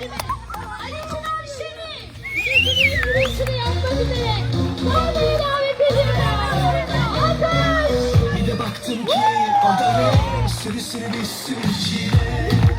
Ali Çınar Şen'i, Yüzünün yürüyüşünü sahneye davet Bir de baktım ki o da ne Sürü sürü bir sürü çile.